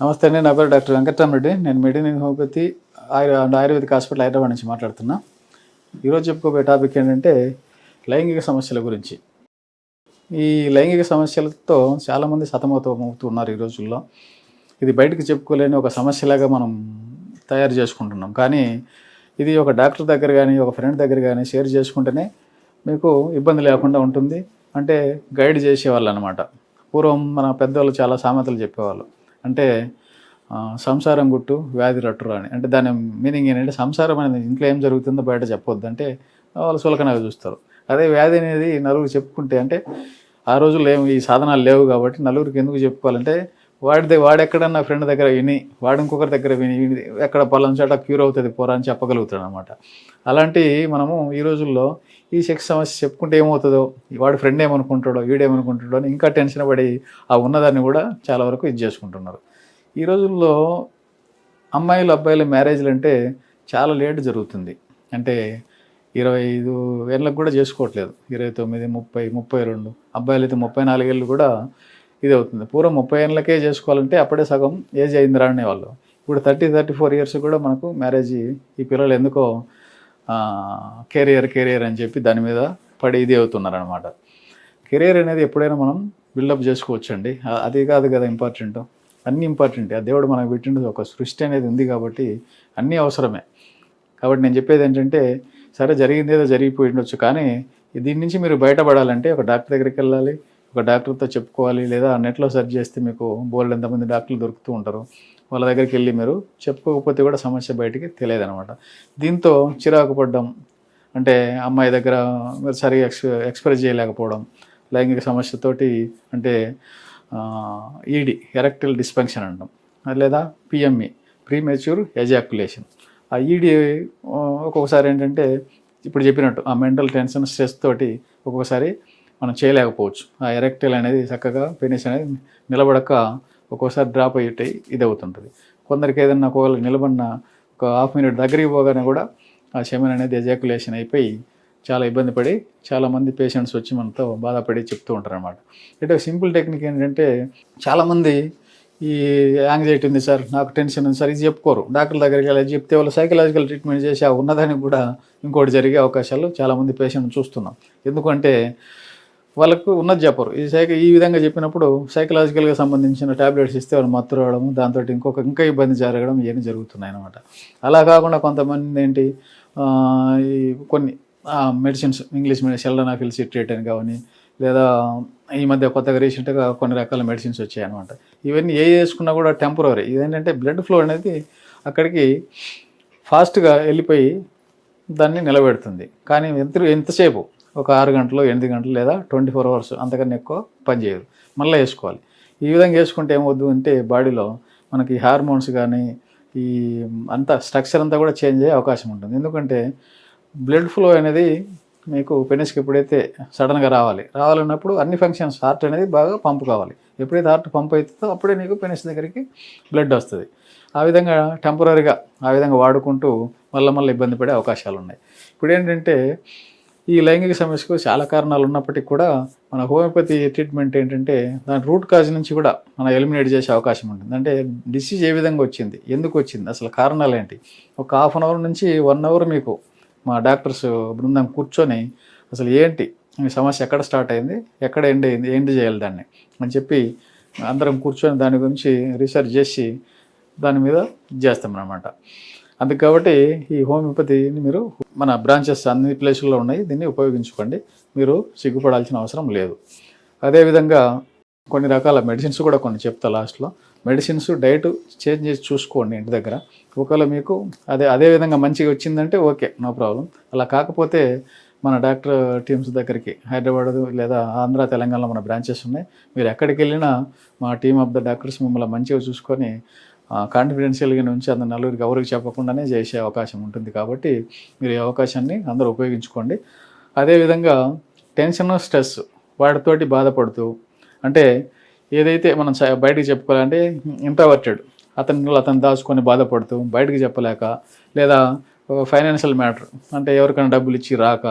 నమస్తే అండి నా పేరు డాక్టర్ వెంకటరామరెడ్డి నేను medicine homeopathy Ayur Ayurvedic hospital Hyderabad నుంచి మాట్లాడుతున్నా. ఈరోజు చెప్పుకోబోయే టాపిక్ ఏంటంటే లైంగిక సమస్యల గురించి. ఈ లైంగిక సమస్యలతో చాలామంది సతమతమవుతూ ఉన్నారు ఈ రోజుల్లో. ఇది బయటకు చెప్పుకోలేని ఒక సమస్యలాగా మనం తయారు చేసుకుంటున్నాం. కానీ ఇది ఒక డాక్టర్ దగ్గర కానీ ఒక ఫ్రెండ్ దగ్గర కానీ షేర్ చేసుకుంటేనే మీకు ఇబ్బంది లేకుండా ఉంటుంది. అంటే గైడ్ చేసేవాళ్ళు అనమాట పూర్వం మన పెద్దవాళ్ళు చాలా సామెతలు చెప్పేవాళ్ళు. అంటే సంసారం గుట్టు వ్యాధి రట్టురా అని అంటే దాని మీనింగ్ ఏంటంటే సంసారం అనేది ఇంట్లో ఏం జరుగుతుందో బయట చెప్పొద్దు. అంటే వాళ్ళు సులకనగా చూస్తారు. అదే వ్యాధి అనేది నలుగురు చెప్పుకుంటే అంటే ఆ రోజుల్లో ఏం ఈ సాధనాలు లేవు కాబట్టి నలుగురికి ఎందుకు చెప్పుకోవాలంటే వాడి వాడెక్కడన్నా ఫ్రెండ్ దగ్గర విని వాడు ఇంకొకరి దగ్గర విని విని ఎక్కడ పలాన చోట క్యూర్ అవుతుంది పోరా అని చెప్పగలుగుతాడు అనమాట అలాంటి మనము ఈ రోజుల్లో ఈ సెక్స్ సమస్య చెప్పుకుంటే ఏమవుతుందో? వాడు ఫ్రెండ్ ఏమనుకుంటాడో వీడేమనుకుంటాడో అని ఇంకా టెన్షన్ పడి ఆ ఉన్నదాన్ని కూడా చాలా వరకు ఇది చేసుకుంటున్నారు. ఈ రోజుల్లో అమ్మాయిలు అబ్బాయిల మ్యారేజ్లు అంటే చాలా లేట్ జరుగుతుంది. అంటే ఇరవై ఐదు ఏళ్ళకు కూడా చేసుకోవట్లేదు. ఇరవై తొమ్మిది ముప్పై ముప్పై రెండు అబ్బాయిలు అయితే ముప్పై నాలుగేళ్ళు కూడా ఇది అవుతుంది. పూర్వం ముప్పై ఏళ్ళకే చేసుకోవాలంటే అప్పుడే సగం ఏజ్ అయిందిరా అనేవాళ్ళు ఇప్పుడు థర్టీ థర్టీ ఫోర్ ఇయర్స్ కూడా మనకు మ్యారేజ్ ఈ పిల్లలు ఎందుకో కెరియర్ కెరియర్ అని చెప్పి దాని మీద పడి ఇది అవుతున్నారు అనమాట కెరియర్ అనేది ఎప్పుడైనా మనం బిల్డప్ చేసుకోవచ్చండి. అది కాదు కదా ఇంపార్టెంట్. అన్నీ ఇంపార్టెంట్. ఆ దేవుడు మనకు పెట్టినది ఒక సృష్టి అనేది ఉంది కాబట్టి అన్నీ అవసరమే. కాబట్టి నేను చెప్పేది ఏంటంటే సరే జరిగింది ఏదో జరిగిపోయి ఉండొచ్చు కానీ దీని నుంచి మీరు బయటపడాలంటే ఒక డాక్టర్ దగ్గరికి వెళ్ళాలి ఒక డాక్టర్తో చెప్పుకోవాలి లేదా నెట్లో సెర్చ్ చేస్తే మీకు బోల్డ్ ఎంతమంది డాక్టర్లు దొరుకుతూ ఉంటారు. వాళ్ళ దగ్గరికి వెళ్ళి మీరు చెప్పుకోకపోతే కూడా సమస్య బయటికి తెలియదు అనమాట దీంతో చిరాకు పడ్డం అంటే అమ్మాయి దగ్గర మీరు సరిగా ఎక్స్ ఎక్స్ప్రెస్ చేయలేకపోవడం లైంగిక సమస్యతోటి అంటే ఈడి ఎరెక్టల్ డిస్ఫంక్షన్ అంటాం. లేదా పిఎంఈ ప్రీ మెచ్యూర్ ఎజాక్యులేషన్ ఆ ఈడి ఒక్కొక్కసారి ఏంటంటే ఇప్పుడు చెప్పినట్టు ఆ మెంటల్ టెన్షన్ స్ట్రెస్ తోటి ఒక్కొక్కసారి మనం చేయలేకపోవచ్చు. ఆ ఎరెక్టైల్ అనేది చక్కగా పెనిస్ అనేది నిలబడక ఒక్కోసారి డ్రాప్ అయ్యి ఇది అవుతుంటుంది కొందరికి ఏదన్నా ఒకవేళ నిలబడిన ఒక హాఫ్ మినిట్ దగ్గరికి పోగానే కూడా ఆ శమన్ అనేది ఎజాకులేషన్ అయిపోయి చాలా ఇబ్బంది పడి చాలామంది పేషెంట్స్ వచ్చి మనతో బాధపడి చెప్తూ ఉంటారు అనమాట అంటే సింపుల్ టెక్నిక్ ఏంటంటే చాలామంది ఈ యాంగ్జైటీ ఉంది సార్ నాకు టెన్షన్ ఉంది సార్ ఇది చెప్పుకోరు. డాక్టర్ దగ్గరికి వెళ్ళి చెప్తే వాళ్ళు సైకలాజికల్ ట్రీట్మెంట్ చేసి ఆ ఉన్నదానికి కూడా ఇంకోటి జరిగే అవకాశాలు చాలామంది పేషెంట్ చూస్తున్నాం. ఎందుకంటే వాళ్ళకు ఉన్నది చెప్పరు. ఈ సైక ఈ విధంగా చెప్పినప్పుడు సైకలాజికల్గా సంబంధించిన టాబ్లెట్స్ ఇస్తే వాళ్ళు మత్తు రావడం దాంతో ఇంకొక ఇంకా ఇబ్బంది జరగడం ఇవన్నీ జరుగుతున్నాయి అనమాట అలా కాకుండా కొంతమంది ఏంటి ఈ కొన్ని medicines English medicine sildenafil citrate అని కానీ లేదా ఈ మధ్య కొత్తగా రీసెంట్గా కొన్ని రకాల మెడిసిన్స్ వచ్చాయి అనమాట ఇవన్నీ ఏ వేసుకున్నా కూడా టెంపరీ ఇదేంటంటే బ్లడ్ ఫ్లో అనేది అక్కడికి ఫాస్ట్గా వెళ్ళిపోయి దాన్ని నిలబెడుతుంది. కానీ ఎంత ఎంతసేపు ఒక ఆరు గంటలు ఎనిమిది గంటలు లేదా ట్వంటీ ఫోర్ అవర్స్ అంతకన్నా ఎక్కువ పనిచేయరు మళ్ళీ వేసుకోవాలి. ఈ విధంగా వేసుకుంటే ఏమవుద్దు అంటే బాడీలో మనకి హార్మోన్స్ కానీ ఈ అంత స్ట్రక్చర్ అంతా కూడా చేంజ్ అయ్యే అవకాశం ఉంటుంది. ఎందుకంటే బ్లడ్ ఫ్లో అనేది మీకు పెనిస్కి ఎప్పుడైతే సడన్గా రావాలి రావాలన్నప్పుడు అన్ని ఫంక్షన్స్ హార్ట్ అనేది బాగా పంపు కావాలి. ఎప్పుడైతే హార్ట్ పంప్ అవుతుందో అప్పుడే నీకు పెనిస్ దగ్గరికి బ్లడ్ వస్తుంది. ఆ విధంగా టెంపరీగా ఆ విధంగా వాడుకుంటూ మళ్ళీ మళ్ళీ ఇబ్బంది పడే అవకాశాలు ఉన్నాయి ఇప్పుడు ఏంటంటే ఈ లైంగిక సమస్యకు చాలా కారణాలు ఉన్నప్పటికీ కూడా మన హోమియోపతి ట్రీట్మెంట్ ఏంటంటే దాని రూట్ కాజ్ నుంచి కూడా మనం ఎలిమినేట్ చేసే అవకాశం ఉంటుంది. అంటే డిసీజ్ ఏ విధంగా వచ్చింది? ఎందుకు వచ్చింది? అసలు కారణాలు ఏంటి? ఒక హాఫ్ అన్ అవర్ నుంచి వన్ అవర్ మీకు మా డాక్టర్స్ బృందం కూర్చొని అసలు ఏంటి? మీ సమస్య ఎక్కడ స్టార్ట్ అయింది? ఎక్కడ ఎండ్ అయింది? ఎండ్ చేయాలి దాన్ని? అని చెప్పి అందరం కూర్చొని దాని గురించి రీసెర్చ్ చేసి దాని మీద చేస్తాం అన్నమాట అందుకు కాబట్టి ఈ హోమియోపతిని మీరు మన బ్రాంచెస్ అన్ని ప్లేసుల్లో ఉన్నాయి. దీన్ని ఉపయోగించుకోండి. మీరు సిగ్గుపడాల్సిన అవసరం లేదు. అదేవిధంగా కొన్ని రకాల మెడిసిన్స్ కూడా కొన్ని చెప్తా లాస్ట్లో మెడిసిన్స్ డైట్ చేంజ్ చేసి చూసుకోండి ఇంటి దగ్గర. ఒకవేళ మీకు అదే అదే విధంగా మంచిగా వచ్చిందంటే ఓకే నో ప్రాబ్లం అలా కాకపోతే మన డాక్టర్ టీమ్స్ దగ్గరికి హైదరాబాద్ లేదా ఆంధ్ర తెలంగాణలో మన బ్రాంచెస్ ఉన్నాయి. మీరు ఎక్కడికి వెళ్ళినా మా టీమ్ ఆఫ్ ద డాక్టర్స్ మిమ్మల్ని మంచిగా చూసుకొని కాన్ఫిడెన్షియల్గా నుంచి అందరు నలుగురికి ఎవరికి చెప్పకుండానే చేసే అవకాశం ఉంటుంది కాబట్టి మీరు ఈ అవకాశాన్ని అందరూ ఉపయోగించుకోండి. అదేవిధంగా టెన్షన్ స్ట్రెస్ వాటితోటి బాధపడుతూ అంటే ఏదైతే మనం స- బయటికి చెప్పుకోవాలంటే ఇంట్రవర్టెడ్ అతను అతను దాచుకొని బాధపడుతూ బయటికి చెప్పలేక లేదా ఫైనాన్షియల్ మ్యాటర్ అంటే ఎవరికైనా డబ్బులు ఇచ్చి రాక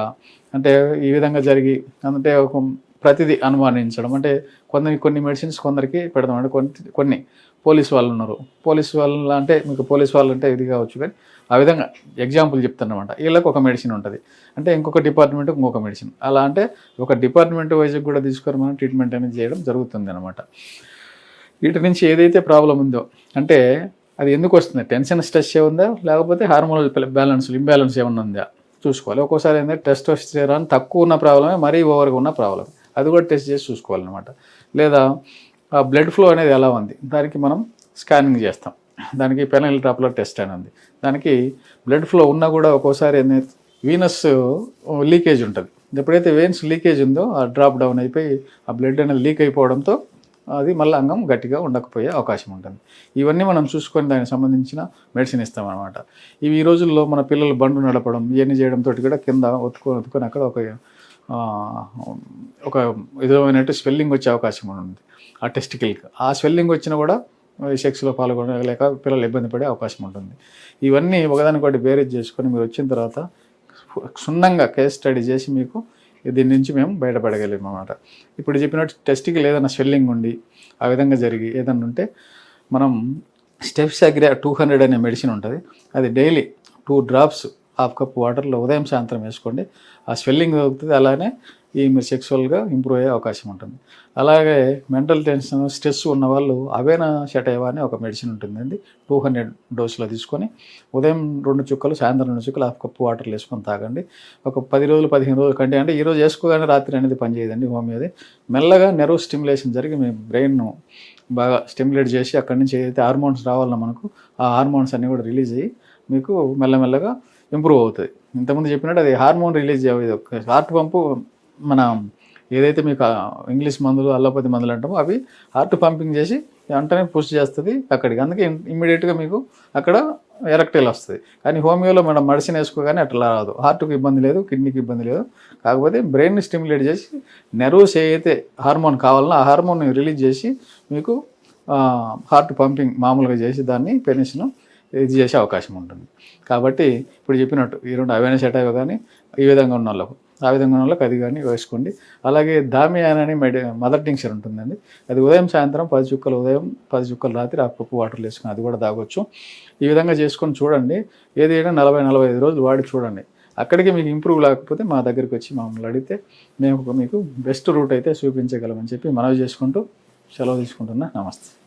అంటే ఈ విధంగా జరిగి అంటే ఒక ప్రతిదీ అనుమానించడం. అంటే కొందరి కొన్ని మెడిసిన్స్ కొందరికి పెడదాం అంటే కొన్ని కొన్ని పోలీస్ వాళ్ళు ఉన్నారు. పోలీస్ వాళ్ళు అంటే మీకు పోలీస్ వాళ్ళు అంటే ఇది కావచ్చు కానీ ఆ విధంగా ఎగ్జాంపుల్ చెప్తానమాట వీళ్ళకి ఒక మెడిసిన్ ఉంటుంది. అంటే ఇంకొక డిపార్ట్మెంట్ ఇంకొక మెడిసిన్ అలా అంటే ఒక డిపార్ట్మెంట్ వైజ్ కూడా తీసుకొని మనం ట్రీట్మెంట్ అనేది చేయడం జరుగుతుంది అనమాట వీటి నుంచి ఏదైతే ప్రాబ్లం ఉందో అంటే అది ఎందుకు వస్తుంది? టెన్షన్ స్ట్రెస్ ఉందా? లేకపోతే హార్మోనల్ బ్యాలెన్స్ ఇంబ్యాలెన్స్ ఏమన్నా ఉందా? చూసుకోవాలి. ఒక్కోసారి ఏంటంటే టెస్టోస్టెరాన్ తక్కువ ఉన్న ప్రాబ్లమే మరీ ఓవర్గా ఉన్న ప్రాబ్లమే అది కూడా టెస్ట్ చేసి చూసుకోవాలన్నమాట. లేదా ఆ బ్లడ్ ఫ్లో అనేది ఎలా ఉంది? దానికి మనం స్కానింగ్ చేస్తాం. దానికి పెనల్ డ్రాప్లర్ టెస్ట్ అని ఉంది. దానికి బ్లడ్ ఫ్లో ఉన్నా కూడా ఒక్కోసారి ఏంటంటే వీనస్ లీకేజ్ ఉంటుంది. ఎప్పుడైతే వెయిన్స్ లీకేజ్ ఉందో ఆ డ్రాప్ డౌన్ అయిపోయి ఆ బ్లడ్ అనేది లీక్ అయిపోవడంతో అది మళ్ళీ అంగం గట్టిగా ఉండకపోయే అవకాశం ఉంటుంది. ఇవన్నీ మనం చూసుకొని దానికి సంబంధించిన మెడిసిన్ ఇస్తామన్నమాట. ఇవి ఈ రోజుల్లో మన పిల్లలు బండు నడపడం ఇవన్నీ చేయడంతో కూడా కింద ఒత్తుకొని ఒత్తుకొని అక్కడ ఒక ఒక విధమైనట్టు స్వెల్లింగ్ వచ్చే అవకాశం ఉంది. ఆ టెస్టికల్కి ఆ స్వెల్లింగ్ వచ్చినా కూడా సెక్స్లో పాల్గొనలేక పిల్లలు ఇబ్బంది పడే అవకాశం ఉంటుంది. ఇవన్నీ ఒకదానికొకటి బేరేజ్ చేసుకొని మీరు వచ్చిన తర్వాత క్షుణ్ణంగా కేస్ స్టడీ చేసి మీకు దీని నుంచి మేము బయటపడగలిగాం అన్నమాట. ఇప్పుడు చెప్పినట్టు టెస్ట్కి ఏదైనా స్వెల్లింగ్ ఉండి ఆ విధంగా జరిగి ఏదన్నా ఉంటే మనం స్టెప్స్ అగ్రి టూ హండ్రెడ్ అనే మెడిసిన్ ఉంటుంది. అది daily two drops half cup వాటర్లో ఉదయం సాయంత్రం వేసుకోండి. ఆ స్వెల్లింగ్ తగ్గుతుంది అలానే ఈ మీరు సెక్సువల్గా ఇంప్రూవ్ అయ్యే అవకాశం ఉంటుంది. అలాగే మెంటల్ టెన్షన్ స్ట్రెస్ ఉన్న వాళ్ళు అవేనా షటైవా అని ఒక మెడిసిన్ ఉంటుందండి. టూ హండ్రెడ్ డోసులో తీసుకొని ఉదయం రెండు చుక్కలు సాయంత్రం రెండు చుక్కలు హాఫ్ కప్ వాటర్లు వేసుకొని తాగండి. ఒక పది రోజులు పదిహేను రోజులు కంటే అంటే ఈరోజు వేసుకోగానే రాత్రి అనేది పనిచేయదండి హోమియోది మెల్లగా నెర్వ్ స్టిమ్యులేషన్ జరిగి మీ బ్రెయిన్ను బాగా స్టిమ్యులేట్ చేసి అక్కడి నుంచి ఏదైతే హార్మోన్స్ రావాలో మనకు ఆ హార్మోన్స్ అన్నీ కూడా రిలీజ్ అయ్యి మీకు మెల్లమెల్లగా ఇంప్రూవ్ అవుతుంది. ఇంతకుముందు చెప్పినట్టు అది హార్మోన్ రిలీజ్ అవ్వేది ఒక హార్ట్ పంపు మన ఏదైతే మీకు ఇంగ్లీష్ మందులు అల్లోపతి మందులు అంటామో అవి హార్ట్ పంపింగ్ చేసి వెంటనే పుష్ చేస్తుంది అక్కడికి. అందుకే ఇమ్మీడియట్గా మీకు అక్కడ ఎరక్టైల్ వస్తుంది. కానీ హోమియోలో మనం మెడిసిన్ వేసుకోగానే అట్లా రాదు. హార్ట్కి ఇబ్బంది లేదు కిడ్నీకి ఇబ్బంది లేదు. కాకపోతే బ్రెయిన్ని స్టిమ్యులేట్ చేసి నెర్వ్స్ ఏదైతే హార్మోన్ కావాలన్నా ఆ హార్మోన్ రిలీజ్ చేసి మీకు హార్ట్ పంపింగ్ మామూలుగా చేసి దాన్ని పెనిషన్ ఇది చేసే అవకాశం ఉంటుంది. కాబట్టి ఇప్పుడు చెప్పినట్టు ఈ రెండు అవైనా సెట్ అయ్యో కానీ ఈ విధంగా ఉన్న వాళ్ళకు ఆ విధంగా ఉన్న వాళ్ళకి అది కానీ వేసుకోండి. అలాగే దామియాన్ అని మెడి మదర్ టింక్చర్ ఉంటుందండి. అది ఉదయం సాయంత్రం పది చుక్కలు ఉదయం పది చుక్కలు రాత్రి ఆ పప్పు వాటర్లు వేసుకుని అది కూడా తాగొచ్చు. ఈ విధంగా చేసుకొని చూడండి. ఏదైనా నలభై నలభై ఐదు రోజులు వాడి చూడండి. అక్కడికి మీకు ఇంప్రూవ్ లేకపోతే మా దగ్గరికి వచ్చి మమ్మల్ని అడిగితే మేము ఒక మీకు బెస్ట్ రూట్ అయితే చూపించగలమని చెప్పి మనవి చేసుకుంటూ సెలవు తీసుకుంటున్నా. నమస్తే.